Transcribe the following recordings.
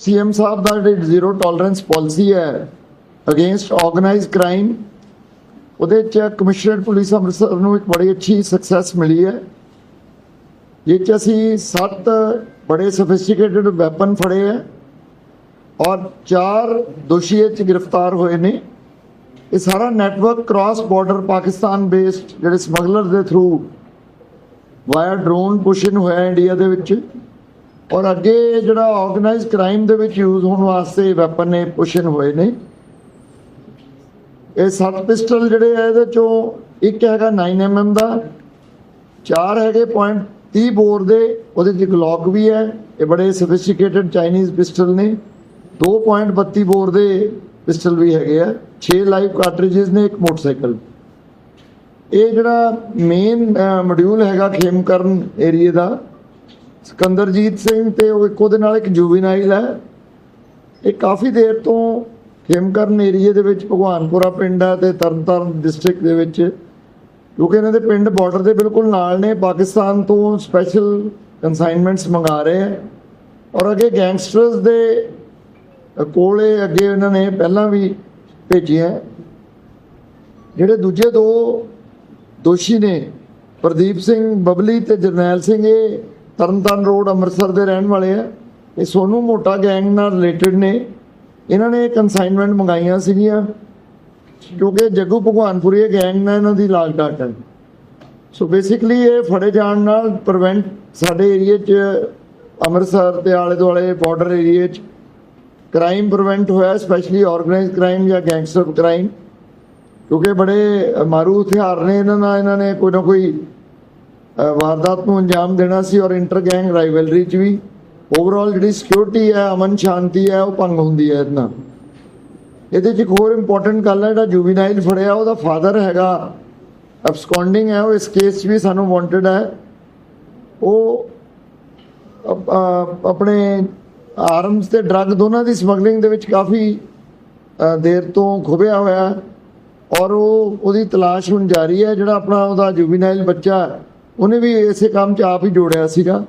CM ਸਾਹਿਬ ਦਾ ਜਿਹੜੀ ਜ਼ੀਰੋ ਟੋਲਰੈਂਸ ਪਾਲਿਸੀ ਹੈ ਅਗੇਂਸਟ ਆਰਗੇਨਾਈਜ਼ਡ ਕ੍ਰਾਈਮ, ਉਹਦੇ ਚ ਕਮਿਸ਼ਨਰ ਪੁਲਿਸ ਅੰਮ੍ਰਿਤਸਰ ਨੂੰ ਇੱਕ ਬੜੀ ਅੱਛੀ ਸਕਸੈਸ ਮਿਲੀ ਹੈ ਜਿਸ ਚ ਅਸੀਂ ਸੱਤ ਬੜੇ ਸਫਿਸਟੀਕੇਟਡ ਵੈਪਨ ਫੜੇ ਹੈ ਔਰ ਚਾਰ ਦੋਸ਼ੀ ਇਹ ਚ ਗ੍ਰਿਫਤਾਰ ਹੋਏ ਨੇ। ਇਹ ਸਾਰਾ network cross border Pakistan based ਜਿਹੜੇ ਸਮਗਲਰ ਦੇ ਥਰੂ ਵਾਇਆ ਡਰੋਨ ਪੁਸ਼ਨ ਹੋਇਆ ਇੰਡੀਆ ਦੇ ਵਿੱਚ। ਔਰ ਅੱਗੇ ਜਿਹੜਾ ਆਰਗੇਨਾਈਜ਼ਡ ਕ੍ਰਾਈਮ ਦੇ ਵਿੱਚ ਯੂਜ਼ ਹੋਣ ਵਾਸਤੇ ਵੈਪਨ ਨੇ ਪੁਸ਼ਨ ਹੋਏ ਨੇ। ਇਹ ਸੱਤ ਪਿਸਟਲ ਜਿਹੜੇ ਆ ਇਹਦੇ ਚੋਂ ਇੱਕ ਹੈਗਾ 9mm ਦਾ, ਚਾਰ ਹੈਗੇ ਪੁਆਇੰਟ 30 ਬੋਰ ਦੇ, ਉਹਦੇ ਚ ਗਲੌਕ ਵੀ ਹੈ, ਇਹ ਬੜੇ ਸੋਫਿਸਟੀਕੇਟਡ ਚਾਈਨੀਜ਼ ਪਿਸਟਲ ਨੇ। 2.32 ਬੋਰ ਦੇ ਪਿਸਟਲ ਵੀ ਹੈਗੇ ਆ 6 ਲਾਈਵ ਕਾਰਟ੍ਰਿਜਸ ਨੇ, ਇੱਕ ਮੋਟਰਸਾਈਕਲ। ਇਹ ਜਿਹੜਾ ਮੇਨ ਮੋਡਿਊਲ ਹੈਗਾ ਖੇਮਕਰਨ ਏਰੀਏ ਦਾ ਸਿਕੰਦਰਜੀਤ ਸਿੰਘ ਤੇ ਉਹ ਇੱਕ ਉਹਦੇ ਨਾਲ ਇੱਕ ਜੁਵੀਨਾਈਲ ਹੈ। ਇਹ ਕਾਫੀ ਦੇਰ ਤੋਂ ਖੇਮਕਰਨ ਏਰੀਏ ਦੇ ਵਿੱਚ ਭਗਵਾਨਪੁਰਾ ਪਿੰਡ ਹੈ ਤੇ ਤਰਨਤਾਰਨ ਡਿਸਟ੍ਰਿਕਟ ਦੇ ਵਿੱਚ। ਕਿਉਂਕਿ ਇਹਨਾਂ ਦੇ ਪਿੰਡ ਬਾਰਡਰ ਦੇ ਬਿਲਕੁਲ ਨਾਲ ਨੇ, ਪਾਕਿਸਤਾਨ ਤੋਂ ਸਪੈਸ਼ਲ ਕਨਸਾਈਨਮੈਂਟਸ ਮੰਗਾ ਰਹੇ ਹੈ। ਔਰ ਅੱਗੇ ਗੈਂਗਸਟਰਸ ਦੇ ਕੋਲੇ ਅੱਗੇ ਇਹਨਾਂ ਨੇ ਪਹਿਲਾਂ ਵੀ ਭੇਜਿਆ ਜਿਹੜੇ ਦੂਜੇ ਦੋ ਦੋਸ਼ੀ ਨੇ, ਪ੍ਰਦੀਪ ਸਿੰਘ ਬਬਲੀ ਤੇ ਜਰਨੈਲ ਸਿੰਘ, ਇਹ ਤਰਨਤਾਰਨ ਰੋਡ ਅੰਮ੍ਰਿਤਸਰ ਦੇ ਰਹਿਣ ਵਾਲੇ ਆ। ਇਹ ਸੋਨੂ ਮੋਟਾ ਗੈਂਗ ਨਾਲ ਰਿਲੇਟਡ ਨੇ। ਇਹਨਾਂ ਨੇ ਕਨਸਾਈਨਮੈਂਟ ਮੰਗਾਈਆਂ ਸੀਗੀਆਂ, ਕਿਉਂਕਿ ਜੱਗੂ ਭਗਵਾਨਪੁਰੀ ਇਹ ਗੈਂਗ ਨਾਲ ਇਹਨਾਂ ਦੀ ਲਾਗ ਡਾਟ ਹੈ। ਸੋ ਬੇਸਿਕਲੀ ਇਹ ਫੜੇ ਜਾਣ ਨਾਲ ਪ੍ਰੀਵੈਂਟ ਸਾਡੇ ਏਰੀਏ 'ਚ ਅੰਮ੍ਰਿਤਸਰ ਤੇ ਆਲੇ ਦੁਆਲੇ ਬਾਰਡਰ ਏਰੀਏ 'ਚ ਕ੍ਰਾਈਮ ਪ੍ਰੀਵੈਂਟ ਹੋਇਆ ਸਪੈਸ਼ਲੀ ਆਰਗੇਨਾਈਜ਼ਡ ਕ੍ਰਾਈਮ ਜਾਂ ਗੈਂਗਸਟਰ ਕ੍ਰਾਈਮ ਕਿਉਂਕਿ ਬੜੇ ਮਾਰੂ ਹਥਿਆਰ ਨੇ ਇਹਨਾਂ ਨਾਲ, ਇਹਨਾਂ ਨੇ ਕੋਈ ਨਾ ਕੋਈ ਵਾਰਦਾਤ ਨੂੰ ਅੰਜਾਮ ਦੇਣਾ ਸੀ ਔਰ ਇੰਟਰ ਗੈਂਗ ਰਾਈਵਲਰੀ 'ਚ ਵੀ। ਓਵਰਆਲ ਜਿਹੜੀ ਸਿਕਿਉਰਿਟੀ ਹੈ, ਅਮਨ ਸ਼ਾਂਤੀ ਹੈ, ਉਹ ਭੰਗ ਹੁੰਦੀ ਹੈ ਇਹਨਾਂ ਇਹਦੇ 'ਚ ਇੱਕ ਹੋਰ ਇੰਪੋਰਟੈਂਟ ਗੱਲ ਹੈ, ਜਿਹੜਾ ਜੁਵੀਨਾਈਲ ਫੜਿਆ, ਉਹਦਾ ਫਾਦਰ ਹੈਗਾ ਅਬਸਕੌਂਡਿੰਗ ਹੈ, ਉਹ ਇਸ ਕੇਸ 'ਚ ਵੀ ਸਾਨੂੰ ਵਾਂਟਡ ਹੈ। ਉਹ ਆਪਣੇ ਆਰਮਸ ਤੇ ਡਰੱਗ ਦੋਨਾਂ ਦੀ ਸਮਗਲਿੰਗ ਦੇ ਵਿੱਚ ਕਾਫੀ ਦੇਰ ਤੋਂ ਖੁਬਿਆ ਹੋਇਆ ਔਰ ਉਹ, ਉਹਦੀ ਤਲਾਸ਼ ਹੁਣ ਜਾਰੀ ਹੈ, ਜਿਹੜਾ ਆਪਣਾ ਉਹਦਾ ਜੁਵੀਨਾਈਲ ਬੱਚਾ ਉਹਨੇ ਵੀ ਇਸੇ ਕੰਮ 'ਚ ਆਪ ਹੀ ਜੋੜਿਆ ਸੀਗਾ।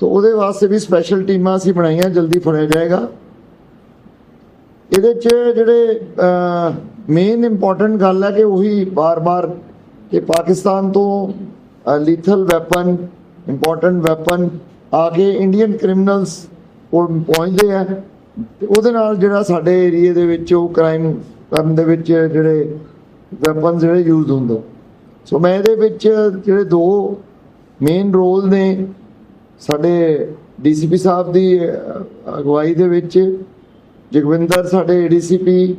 ਤਾਂ ਉਹਦੇ ਵਾਸਤੇ ਵੀ ਸਪੈਸ਼ਲ ਟੀਮਾਂ ਅਸੀਂ ਬਣਾਈਆਂ, ਜਲਦੀ ਫੜਿਆ ਜਾਏਗਾ। ਇਹਦੇ 'ਚ ਜਿਹੜੇ ਮੇਨ ਇੰਪੋਰਟੈਂਟ ਗੱਲ ਹੈ ਕਿ ਉਹੀ ਬਾਰ-ਬਾਰ ਕਿ ਪਾਕਿਸਤਾਨ ਤੋਂ ਲੀਥਲ ਵੈਪਨ ਇੰਪੋਰਟੈਂਟ ਵੈਪਨ ਆ ਕੇ ਇੰਡੀਅਨ ਕ੍ਰਿਮੀਨਲਸ ਕੋਲ ਪਹੁੰਚਦੇ ਆ। ਤੇ ਉਹਦੇ ਨਾਲ ਜਿਹੜਾ ਸਾਡੇ ਏਰੀਏ ਦੇ ਵਿੱਚ ਉਹ ਕ੍ਰਾਈਮ ਕਰਨ ਦੇ ਵਿੱਚ ਜਿਹੜੇ ਵੈਪਨ ਜਿਹੜੇ ਯੂਜ਼ ਹੁੰਦੇ ਸੋ ਮੈਂ ਇਹਦੇ ਵਿੱਚ ਜਿਹੜੇ ਦੋ ਮੇਨ ਰੋਲ ਨੇ ਸਾਡੇ ਡੀਸੀਪੀ ਸਾਹਿਬ ਦੀ ਅਗਵਾਈ ਦੇ ਵਿੱਚ ਜਗਵਿੰਦਰ ਸਾਡੇ ਏਡੀਸੀਪੀ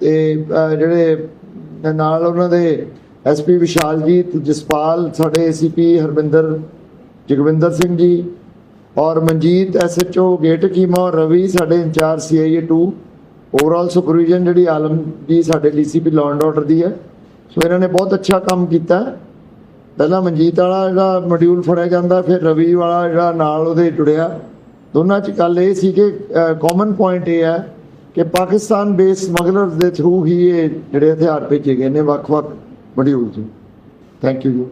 ਤੇ ਅਹ, ਜਿਹੜੇ ਨਾਲ ਉਹਨਾਂ ਦੇ ਐਸਪੀ ਵਿਸ਼ਾਲਜੀਤ ਜਸਪਾਲ ਸਾਡੇ ਏਸੀਪੀ ਹਰਵਿੰਦਰ ਜਗਵਿੰਦਰ ਸਿੰਘ ਜੀ ਔਰ ਮਨਜੀਤ ਐਸਐਚਓ ਗੇਟ ਕੀਮਾ ਔਰ ਰਵੀ ਸਾਡੇ ਇੰਚਾਰਜ ਸੀਆਈਏ 2 ਓਵਰਆਲ ਸੁਪਰਵੀਜ਼ਨ ਜਿਹੜੀ ਆਲਮ ਜੀ ਸਾਡੇ ਡੀਸੀਪੀ ਲਾਅ ਐਂਡ ਆਰਡਰ ਦੀ ਹੈ। ਸੋ ਇਹਨਾਂ ਨੇ ਬਹੁਤ ਅੱਛਾ ਕੰਮ ਕੀਤਾ। ਪਹਿਲਾਂ ਮਨਜੀਤ ਵਾਲਾ ਜਿਹੜਾ ਮੋਡਿਊਲ ਫੜਿਆ ਜਾਂਦਾ, ਫਿਰ ਰਵੀ ਵਾਲਾ ਜਿਹੜਾ ਨਾਲ ਉਹਦੇ ਜੁੜਿਆ। ਦੋਨਾਂ 'ਚ ਗੱਲ ਇਹ ਸੀ ਕਿ ਕਾਮਨ ਪੁਆਇੰਟ ਇਹ ਹੈ ਕਿ ਪਾਕਿਸਤਾਨ ਬੇਸ ਸਮਗਲਰਸ ਦੇ ਥਰੂ ਹੀ ਇਹ ਜਿਹੜੇ ਹਥਿਆਰ ਭੇਜੇ ਗਏ ਨੇ ਵੱਖ-ਵੱਖ ਮੋਡਿਊਲ 'ਚ ਥੈਂਕ ਯੂ ਜੀ।